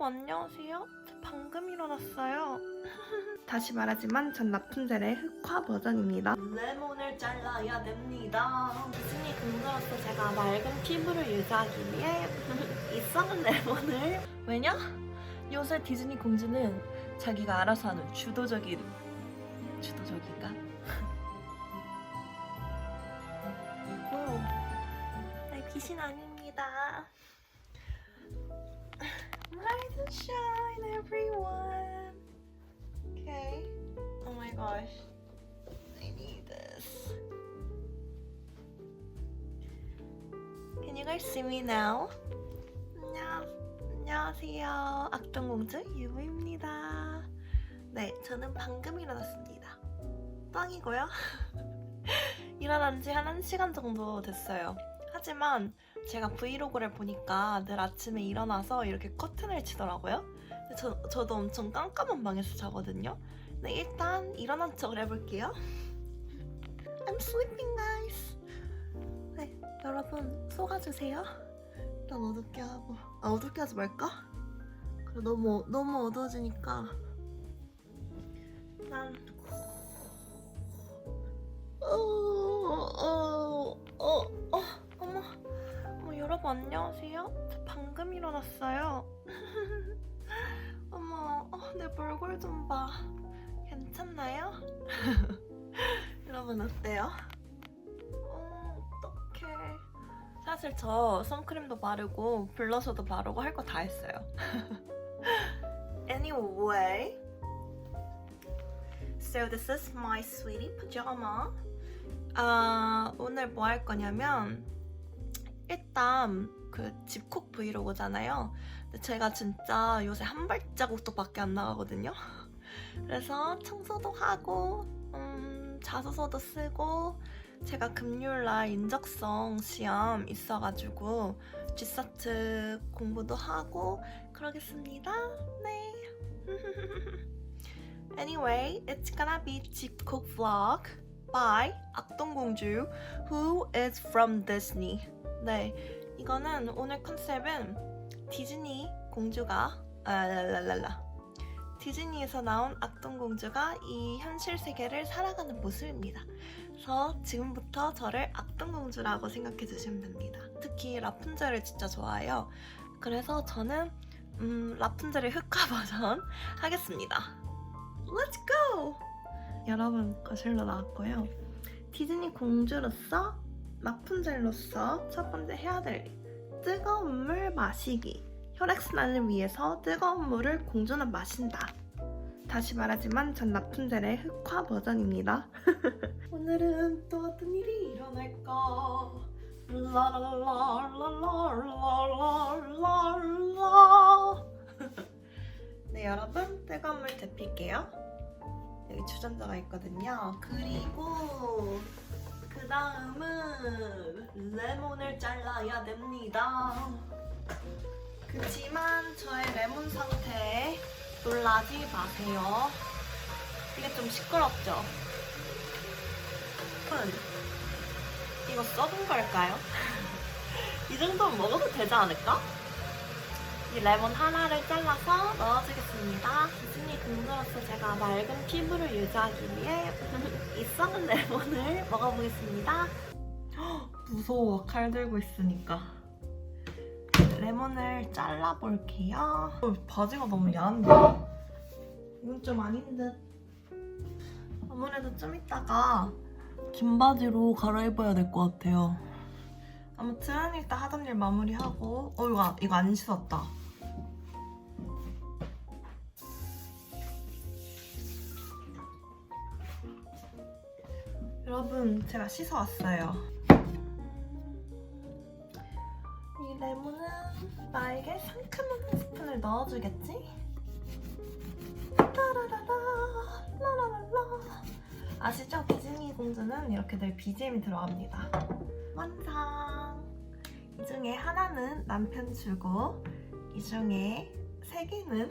어, 안녕하세요. 저 방금 일어났어요. 다시 말하지만 전 라푼젤의 흑화 버전입니다. 레몬을 잘라야 됩니다. 디즈니 근거로서 제가 맑은 피부를 유지하기 위해 이 썩은 레몬을 왜냐? 요새 디즈니 공주는 자기가 알아서 하는 주도적인 주도적인가? 오, 네, 귀신 아닙니 Rise and shine, everyone. Okay. Oh my gosh. I need this. Can you guys see me now? 안녕. 안녕하세요. 악동공주 유부입니다. 네, 저는 방금 일어났습니다. 뻥이고요. 일어난 지 한 1시간 정도 됐어요. 하지만 제가 브이로그를 보니까 늘 아침에 일어나서 이렇게 커튼을 치더라고요. 근데 저, 저도 엄청 깜깜한 방에서 자거든요. 네, 일단 일어난 척을 해볼게요. I'm sleeping, guys. 네, 여러분 속아주세요. 일단 어둡게 하고, 아 어둡게 하지 말까? 그래 너무 너무 어두워지니까 난 어, 어, 어, 어, 여러분 안녕하세요. 저 방금 일어났어요. 어머, 어, 내 몰골 좀 봐. 괜찮나요? 여러분 어때요? 어, 어떡해. 사실 저 선크림도 바르고 블러셔도 바르고 할 거 다 했어요. anyway, so this is my sweetie pajama. 아, 오늘 뭐 할 거냐면 일단 그 집콕 브이로그잖아요. 근데 제가 진짜 요새 한 발자국도 밖에 안 나가거든요. 그래서 청소도 하고 음, 자소서도 쓰고 제가 금요일날 인적성 시험 있어가지고 G사트 공부도 하고 그러겠습니다. 네. anyway, it's gonna be 집콕 vlog by 악동공주 who is from Disney. 네, 이거는 오늘 컨셉은 디즈니 공주가 아 랄랄랄라 디즈니에서 나온 악동 공주가 이 현실 세계를 살아가는 모습입니다. 그래서 지금부터 저를 악동 공주라고 생각해 주시면 됩니다. 특히 라푼젤을 진짜 좋아해요. 그래서 저는 음, 라푼젤의 흑화 버전 하겠습니다. Let's go! 여러분 거실로 나왔고요. 디즈니 공주로서 라푼젤로서 첫 번째 해야 될 일. 뜨거운 물 마시기. 혈액순환을 위해서 뜨거운 물을 공주는 마신다. 다시 말하지만 전 라푼젤의 흑화 버전입니다. 오늘은 또 어떤 일이 일어날까? 라라라라라라라라라 네 여러분 뜨거운 물 데필게요. 여기 주전자가 있거든요. 그리고 그 다음은 레몬을 잘라야 됩니다. 그치만 저의 레몬 상태에 놀라지 마세요. 이게 좀 시끄럽죠? 은 이거 썩은 걸까요? 이 정도면 먹어도 되지 않을까? 이 레몬 하나를 잘라서 넣어주겠습니다. 디즈니 근거로서 제가 맑은 피부를 유지하기 위해 이 썩은 레몬을 먹어보겠습니다. 헉, 무서워, 칼 들고 있으니까. 레몬을 잘라볼게요. 어, 바지가 너무 야한데? 이건 좀 아닌 듯. 아무래도 좀 이따가 긴 바지로 갈아입어야 될 것 같아요. 아무튼 일단 하던 일 마무리하고 어 이거, 이거 안 씻었다. 여러분 제가 씻어왔어요. 이 레몬은 나에게 상큼한 한 스푼을 넣어주겠지? 따라라라 라라라라 아시죠? 디즈니 공주는 이렇게 늘 BGM이 들어갑니다. 완성! 이 중에 하나는 남편 주고 이 중에 세 개는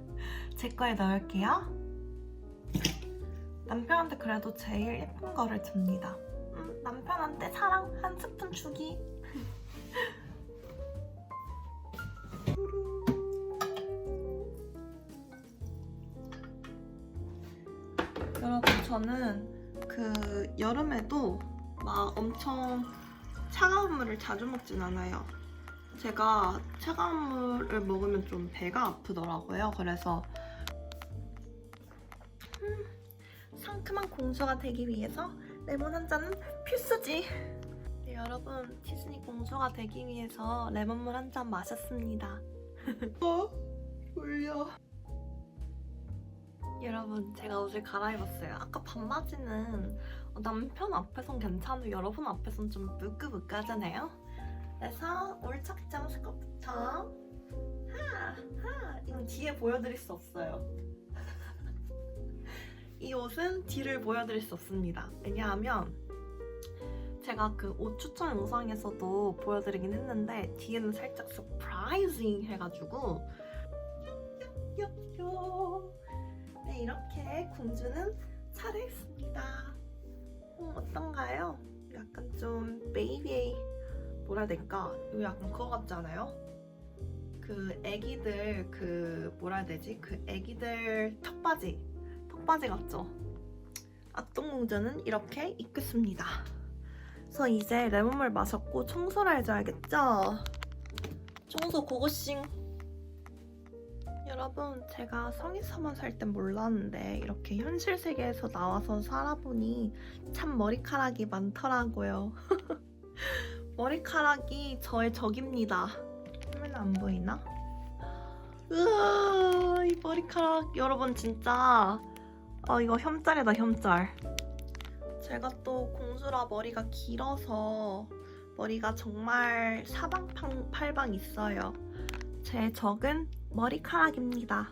제 거에 넣을게요. 남편한테 그래도 제일 예쁜 거를 줍니다. 음, 남편한테 사랑 한 스푼 주기. 저는 그 여름에도 막 엄청 차가운 물을 자주 먹진 않아요. 제가 차가운 물을 먹으면 좀 배가 아프더라고요. 그래서 음, 상큼한 공주가 되기 위해서 레몬 한 잔은 필수지. 네, 여러분 디즈니 공주가 되기 위해서 레몬물 한 잔 마셨습니다. 어? 졸려. 여러분 제가 옷을 갈아입었어요. 아까 반바지는 남편 앞에선 괜찮은데 여러분 앞에선 좀 무끄무끄하잖아요. 그래서 올 착장 스커트부터 하! 하! 이건 뒤에 보여드릴 수 없어요. 이 옷은 뒤를 보여드릴 수 없습니다. 왜냐하면 제가 그 옷 추천 영상에서도 보여드리긴 했는데 뒤에는 살짝 서프라이징 해가지고 요 네 이렇게 공주는 차려입습니다. 어, 어떤가요? 약간 좀 베이비 뭐라 해야 될까? 이거 약간 그거 같지 않아요? 그 애기들 그 뭐라 해야 되지? 그 애기들 턱바지 턱바지 같죠? 악동공주는 이렇게 입겠습니다. 그래서 이제 레몬물 마셨고 청소를 해줘야겠죠? 청소 고고싱 여러분 제가 성인서만 살 땐 몰랐는데 이렇게 현실 세계에서 나와서 살아보니 참 머리카락이 많더라고요. 머리카락이 저의 적입니다. 화면 안 보이나? 으아, 이 머리카락 여러분 진짜 어 이거 혐짤이다 혐짤. 제가 또 공주라 머리가 길어서 머리가 정말 사방팔방 있어요. 제 적은 머리카락입니다.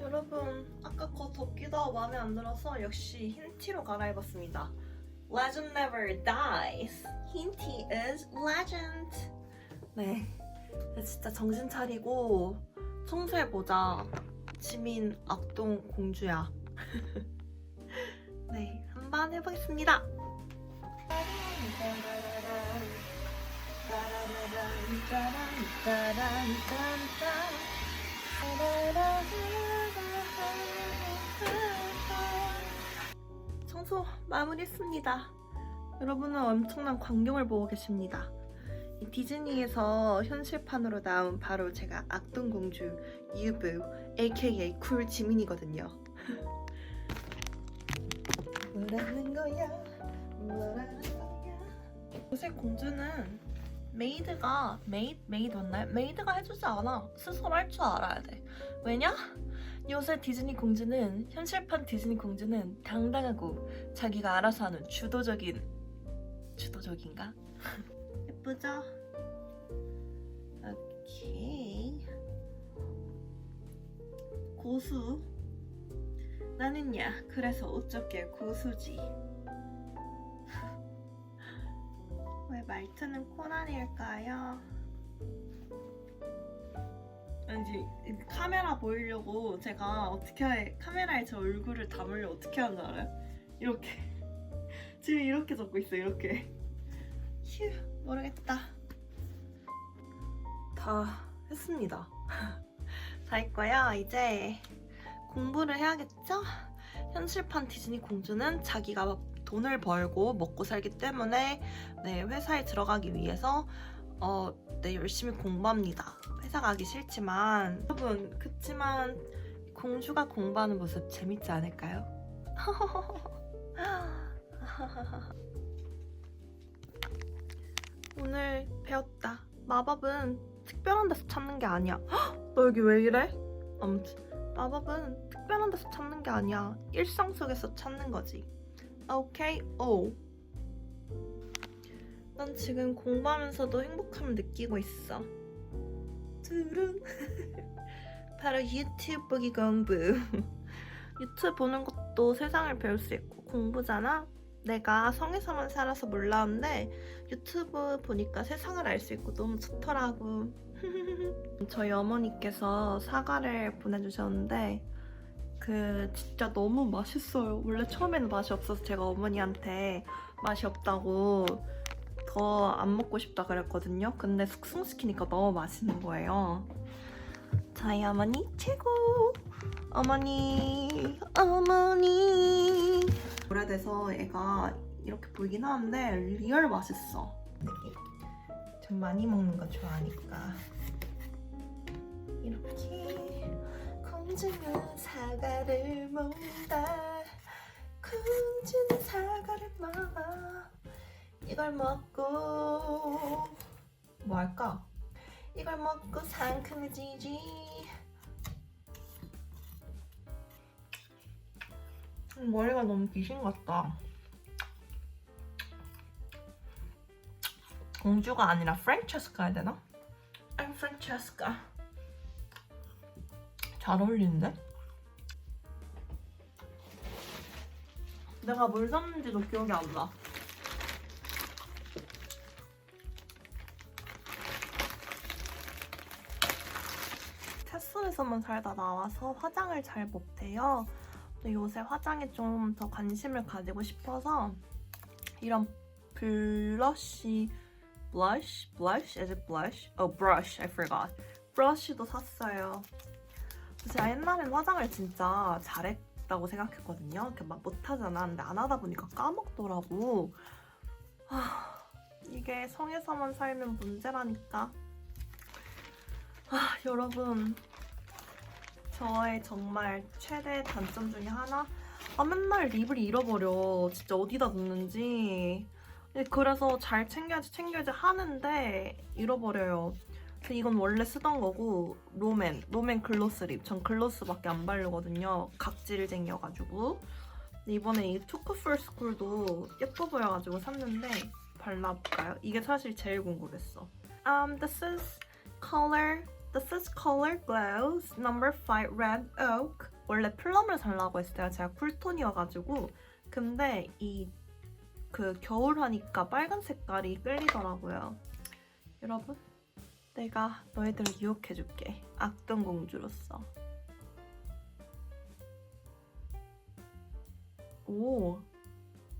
여러분 아까 거 덥기도 마음에 안 들어서 역시 흰 티로 갈아입었습니다. Legend never dies. 흰 티 is legend. 네, 진짜 정신 차리고 청소해보자. 지민 악동 공주야. 네, 한번 해보겠습니다. 청소 마무리했습니다. 여러분은 엄청난 광경을 보고 계십니다. 이 디즈니에서 현실판으로 나온 바로 제가 악동공주 유부 aka 쿨 지민이거든요. 뭐라는 거야? 뭐라는 거야? 요새 공주는 메이드가 메이드 메이드 맞나요? 메이드가 해주지 않아. 스스로 할 줄 알아야 돼. 왜냐? 요새 디즈니 공주는 현실판 디즈니 공주는 당당하고 자기가 알아서 하는 주도적인 주도적인가? 예쁘죠? 오케이 고수 나는야 그래서 어쩌게 고수지 말투는 코난일까요? 왠지 이 카메라 보이려고 제가 어떻게 해- 카메라에 제 얼굴을 담으려 어떻게 하는 줄 알아요? 이렇게 지금 이렇게 적고 있어 이렇게 휴 모르겠다 다 했습니다 다 했고요 이제 공부를 해야겠죠? 현실판 디즈니 공주는 자기가 돈을 벌고 먹고 살기 때문에 네, 회사에 들어가기 위해서 어, 네, 열심히 공부합니다. 회사 가기 싫지만 여러분 그치만 공주가 공부하는 모습 재밌지 않을까요? 오늘 배웠다. 마법은 특별한 데서 찾는 게 아니야. 헉! 너 여기 왜 이래? 아무튼 마법은 특별한 데서 찾는 게 아니야. 일상 속에서 찾는 거지. 오케이, 오. 난 지금 공부하면서도 행복함을 느끼고 있어. 두른. 바로 유튜브 보기 공부. 유튜브 보는 것도 세상을 배울 수 있고 공부잖아. 내가 성에서만 살아서 몰랐는데 유튜브 보니까 세상을 알 수 있고 너무 좋더라고. 저희 어머니께서 사과를 보내주셨는데 그 진짜 너무 맛있어요. 원래 처음에는 맛이 없어서 제가 어머니한테 맛이 없다고 더 안 먹고 싶다 그랬거든요. 근데 숙성시키니까 너무 맛있는 거예요. 저희 어머니 최고! 어머니, 어머니, 오래돼서 얘가 이렇게 보이긴 하는데 리얼 맛있어. 좀 많이 먹는 거 좋아하니까 이렇게 공주는 사과를 먹는다. 공주는 사과를 먹어. 이걸 먹고 뭐 할까? 이걸 먹고 상큼해지지. 음, 머리가 너무 귀신 같다. 공주가 아니라 프란체스카 해야 되나? I'm 프란체스카. 잘 어울리는데? 내가 뭘 샀는지도 기억이 안 나. 테스에서만 살다 나와서 화장을 잘 못해요. 요새 화장에 좀 더 관심을 가지고 싶어서 이런 블러쉬 blush? blush? is it blush? Oh, brush. I forgot. 브러쉬도 샀어요. 제가 옛날엔 화장을 진짜 잘했다고 생각했거든요. 이렇게 막 못하잖아. 근데 안 하다 보니까 까먹더라고. 아, 이게 성에서만 살면 문제라니까. 아, 여러분. 저의 정말 최대 단점 중에 하나? 아, 맨날 립을 잃어버려. 진짜 어디다 뒀는지. 네, 그래서 잘 챙겨야지 챙겨야지 하는데 잃어버려요. 이건 원래 쓰던 거고 롬앤 롬앤 글로스 립. 전 글로스밖에 안 바르거든요. 각질쟁이여가지고. 근데 이번에 이 투크풀 스쿨도 예뻐 보여가지고 샀는데 발라볼까요? 이게 사실 제일 궁금했어. Um, this is color. This is color glows number 5 red oak. 원래 플럼을 살라고 했어요. 제가 쿨톤이어가지고. 근데 이 그 겨울 하니까 빨간 색깔이 끌리더라고요. 여러분, 내가 너희들을 유혹해줄게. 악동 공주로서. 오,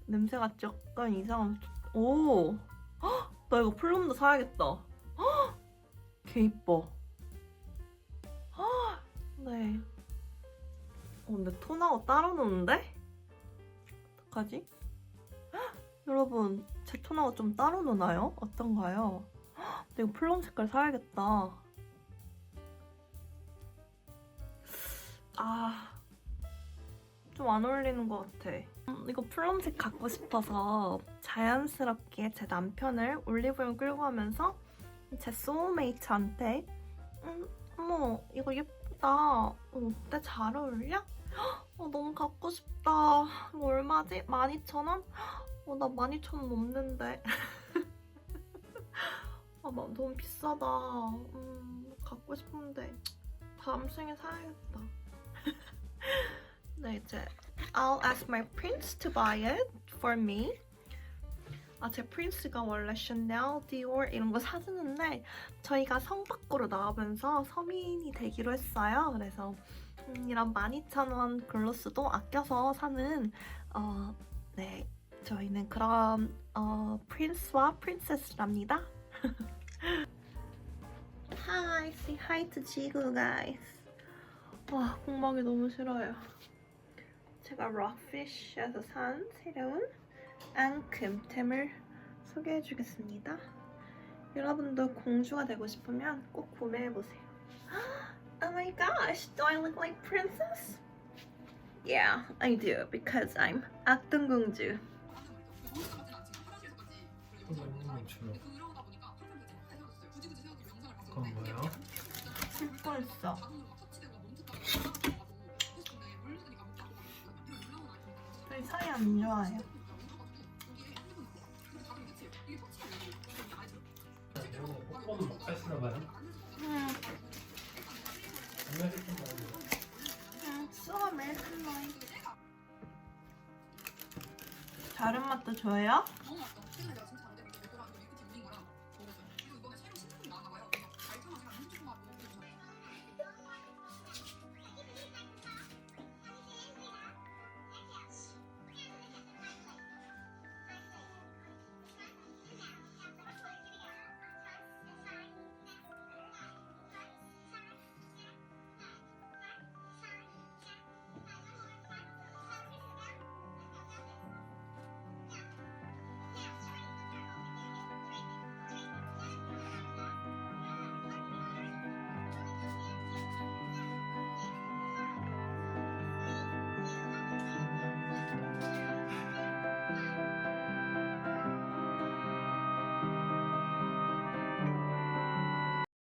냄새가 약간 이상한. 오, 헉, 나 이거 플럼도 사야겠다. 헉, 개 이뻐. 헉, 네. 어, 근데 톤하고 따로 노는데? 어떡하지? 여러분 제 톤하고 좀 따로 노나요? 어떤가요? 이거 플럼 색깔 사야겠다. 아, 좀 안 어울리는 것 같아. 음, 이거 플럼색 갖고 싶어서 자연스럽게 제 남편을 올리브영 끌고 가면서 제 소울메이트한테 음, 어머 이거 예쁘다. 어, 어때? 잘 어울려? 헉, 어, 너무 갖고 싶다. 이거 얼마지? 12,000원? 어, 나 12,000원 넘는데. 아, 나 너무 비싸다. 음, 갖고 싶은데. 다음 생에 사야겠다. 네, 이제 I'll ask my prince to buy it for me. 아, 제 프린스가 원래 샤넬, 디올 이런 거 사주는데 저희가 성 밖으로 나오면서 서민이 되기로 했어요. 그래서 음, 이런 12,000원 글로스도 아껴서 사는 어, 네, 저희는 그런 어, 프린스와 프린세스랍니다. Hi to 지구 guys. 와, 공방이 너무 싫어요. 제가 락피쉬에서 산 새로운 앙큼템을 소개해 주겠습니다. 여러분도 공주가 되고 싶으면 꼭 구매해 보세요. Oh my gosh, do I look like princess? Yeah, I do because I'm 악동공주. 그건 뭐예요? 있어. 저희 사이 안 좋아요. 다른 맛도 줘요?